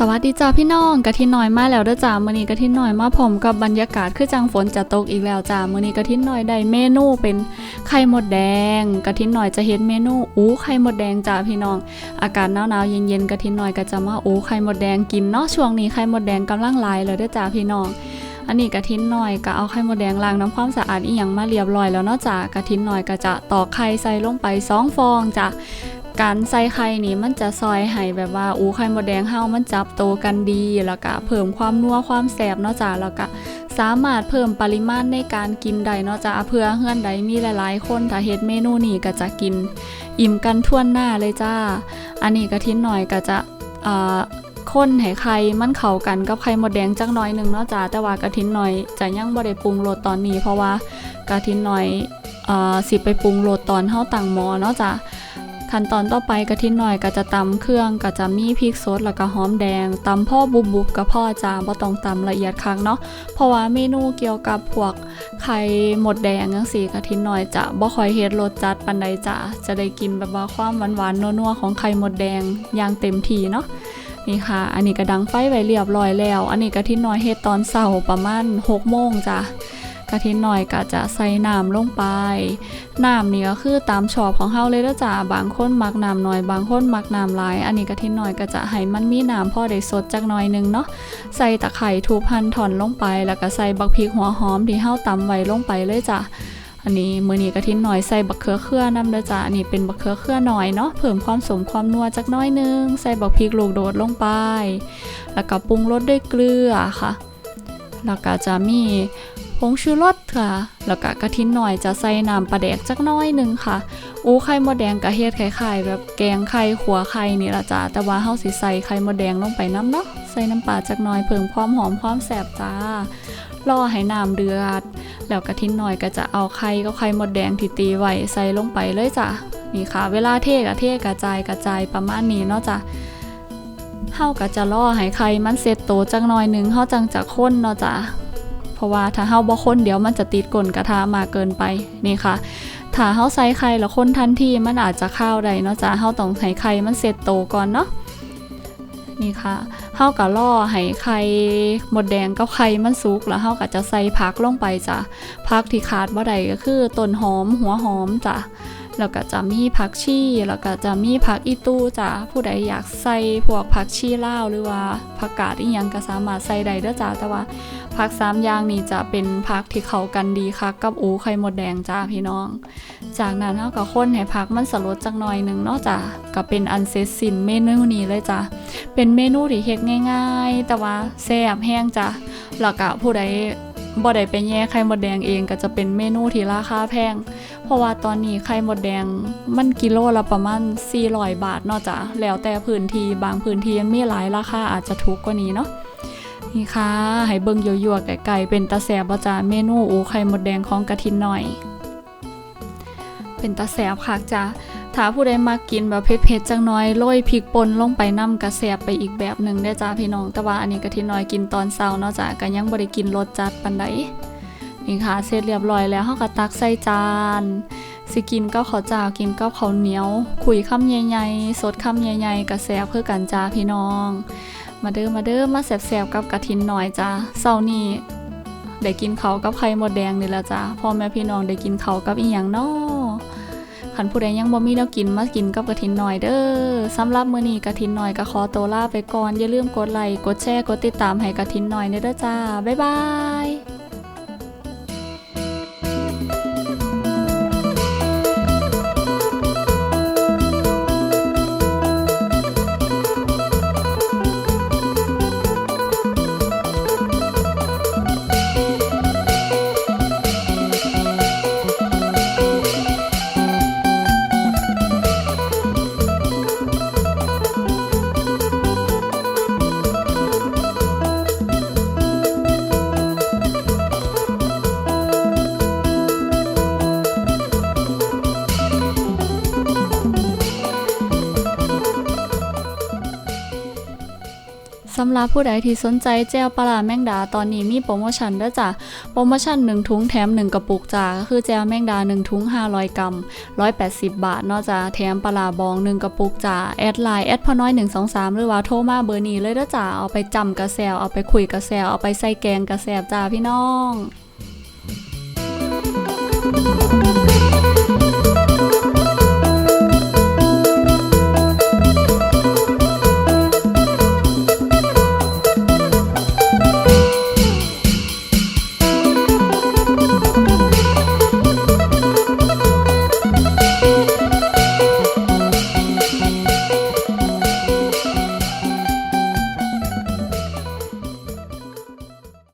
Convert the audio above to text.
สดีจ้าพี่น้องกะทิน้อยมาแล้วเด้อจ้ามื้อนี้กะทิน้อยมาพร้อมกับบรรยากาศคือจังฝนจะตกอีกแล้วจ้ามื้อนี้กะทิน้อยได้เมนูเป็นไข่หมดแดงกะทิน้อยจะเฮ็ดเมนูอู้ไข่หมดแดงจ้าพี่น้อง อากาศหนาวๆเย็นๆกะทิน้อยก็จะมาอู้ไข่หมดแดงกินเนาะช่วงนี้ไข่หมดแดงกำลังหลายเลยเด้อจ้าพี่น้องอันนี้กะทินหน่อยก็เอาไข่มดแดงล้างน้ำความสะอาดอีหยังมาเรียบร้อยแล้วเนาะจ้ากะทินหน่อยก็จะตอกไข่ใส่ลงไปสองฟองจ้ะ การใส่ไข่นี่มันจะซอยให้แบบว่าอูไข่มดแดงเฮามันจับโตกันดี แล้วก็เพิ่มความนัวความแซ่บเนาะจ้ะแล้วก็สามารถเพิ่มปริมาณในการกินได้เนาะจ้ะเพื่อเฮือนใดมีหลายๆ คนถ้าเฮ็ดเมนูนี้ก็จะกิน อิ่มกันทั่วหน้าเลยจ้า อันนี้กะทินหน่อยก็จะอ่าข้นให้ไข่มันเข้ากันกับไข่มดแดงจักหน่อยหนึงเนาะจ้าแต่ว่ากะทินหน่อยจะยังบ่ได้ปรุงรสตอนนี้ เพราะว่ากะทินหน่อยอ่อสิไปปรุงรสตอนเฮาตั้งหม้อเนาะจ้า ขั้นตอนต่อไปกะทิหน่อยก็จะตำเครื่องก็จะมีพริกสดแล้วก็หอมแดงตำพ่อบุบๆก็พ่อจ้าบ่ต้องตำละเอียดคักเนาะเพราะว่าเมนูเกี่ยวกับพวกไข่หมดแดงจังซีกะทิหน่อยจะบ่ค่อยเฮ็ดรสจัดปานใดจ้าจะได้กินแบบว่าความหวานๆนัวๆของไข่หมดแดงอย่างเต็มที่เนาะนี่ค่ะ อันนี้ก็ดังไฟไว้เรียบร้อยแล้ว อันนี้กะทิน้อยเฮ็ดตอนเช้าประมาณ6โมงจ้ะ กะทิหน้อยก็จะใส่น้ำลงไป น้ำนี่ก็คือตามชอบของเฮาเลยเด้อจ้ะบางคนมักน้ำหน้อย บางคนมักน้ำหลาย อันนี้กะทิหน้อยก็จะให้มันมีน้ำพอได้สดจักหน่อยหนึงเนาะ ใส่ตะไคร้ทุบหั่นถอนลงไป แล้วก็ใส่บักพริกหัวหอมที่เฮาตำไว้ลงไปเลยจ้ะอันนี้มือนี้กะทิหน่อยใส่บักเขือเครือน้ำเด้อจ้ะนนี้เป็นบักเขือเครือหน่อยเนาะเพิ่มความสมความนัวจักน้อยหนึง ใส่บักพริกลูกโดดลงไป แล้วก็ปรุงรสด้วยเกลือค่ะ แล้วก็จะมี ผงชูรสค่ะ แล้วก็กะทิหน่อยจะใส่น้ำปลาแดกจักน้อยหนึงค่ะ อู้ไข่มดแดงกะเฮ็ดคล้ายๆแบบแกงไข่ขัวไข่นี่ละจ้ะแต่ว่าเฮาสิใส่ไข่มดแดงลงไปน้ำเนาะ ใส่น้ำปลาจักน่อยเพิ่มความหอมความแซ่บจ้ารอให้น้ำเดือด แล้วกะทิหน่อยก็จะเอาไข่กับไข่มดแดงที่ตีไว้ใส่ลงไปเลยจ้ะ นี่ค่ะ เวลาเทกะเทกระจายกระจายประมาณนี้เนาะจ้ะเฮาก็จะรอให้ไข่มันเสร็จโตจังหน่อยหนึงเฮาจังจะข้นเนาะจ้ะ เพราะว่าถ้าเฮาบ่ข้นเดี๋ยวมันจะติดก้นกระทะมากเกินไปนี่ค่ะถ้าเฮาใส่ไข่แล้วคนทันทีมันอาจจะข้าวได้เนาะจ้ะเฮาต้องให้ไข่มันเสร็จโตก่อนเนาะนี่ค่ะเฮาก็ล่อให้ไข่หมดแดงกับไข่มันสุกแล้วเฮาก็จะใส่ผักลงไปจ้ะผักที่ขาดบ่ได้ก็คือต้นหอมหัวหอมจ้ะ แล้วก็จะมีผักชี แล้วก็จะมีผักอีตู้จ้ะผู้ใดอยากใส่พวกผักชีลาวหรือว่าผักกาดอีหยังก็สามารถใส่ได้เด้อจ้ะแต่ว่าผักสามอย่างนี้จะเป็นผักที่เข้ากันดีค่ะกับอูไข่มดแดงจ้าพี่น้อง จากนั้นเราก็คนให้ผักมันสลดจักหน่อยหนึ่งเนอกจากก็เป็นอันเสร็จสิ้นเมนูนี้เลยจ้ะเป็นเมนูที่เฮ็ดง่าย ๆ แต่ว่าแซ่บแห้งจ้ะแล้วก็ผู้ใด บ่ได้ไปแย่ไข่มดแดงเองก็จะเป็นเมนูที่ราคาแพง เพราะว่าตอนนี้ไข่มดแดงมันกิโลละประมาณ 400 บาทเนาะจ้ะแล้วแต่พื้นที่บางพื้นที่มันมีหลายราคาอาจจะถูกกว่านี้เนาะนี่ค่ะ ให้เบิ่งยั่วๆไก่ๆเป็นตาแสบบจ้าเมนูอูไข่มดแดงของกะทินหน่อย เป็นตาแสบคักจ้า ถ้าผู้ใดมากินแบบเผ็ดๆจังน้อยโรยพริกป่นลงไปน้ำกระแสบไปอีกแบบหนึ่งได้จ้าพี่น้อง แต่ว่าอันนี้กะทิน้อยกินตอนเช้าเนาะจ้าก็ยังบ่ได้กินรสจัดปานใดนี่ค่ะเสร็จเรียบร้อยแล้วเฮาก็ตักใส่จานสิกินก็ข้าวเจ้ากินก็ข้าเหนียว คุยคำใหญ่ๆสดคำใหญ่ๆกระแสบเพื่อกันจ้าพี่น้อง มาเด้อมาเด้อมาแสบๆกับกะทินหน่อยจ้าเศร้านี่ได้กินเขากับไข่หมดแดงนี่ละจ้าพ่อแม่พี่น้องได้กินเขากับอีหยังน้อ ขันผู้ใดยังบ่มีแนวกินมากินกับกะทินหน่อยเด้อสำหรับมื้อนี้กะทินหน่อยก็ขอตัวลาไปก่อนอย่าลืมกดไลค์กดแชร์กดติดตามให้กะทินหน่อยเด้อจ้าบ๊ายบาย สำหรับผู้ใดที่สนใจแจ่วปลาแมงดาตอนนี้มีโปรโมชั่นด้อจ้ะ โปรโมชั่น 1 ถุงแถม 1 กระปุกจ้ะก็คือแจ่วแมงดา 1 ถุง 500 กรัม 180 บาทเนาะจ้ะแถมปลาบอง 1 กระปุกจ้ะแอดไลน์แอดพอน้อย 123 หรือว่าโทรมาเบอร์นี้เลยด้อจ้ะเอาไปจำกระแซวเอาไปคุยกระแซวเอาไปใส่แกงกระแซวจ้าพี่น้อง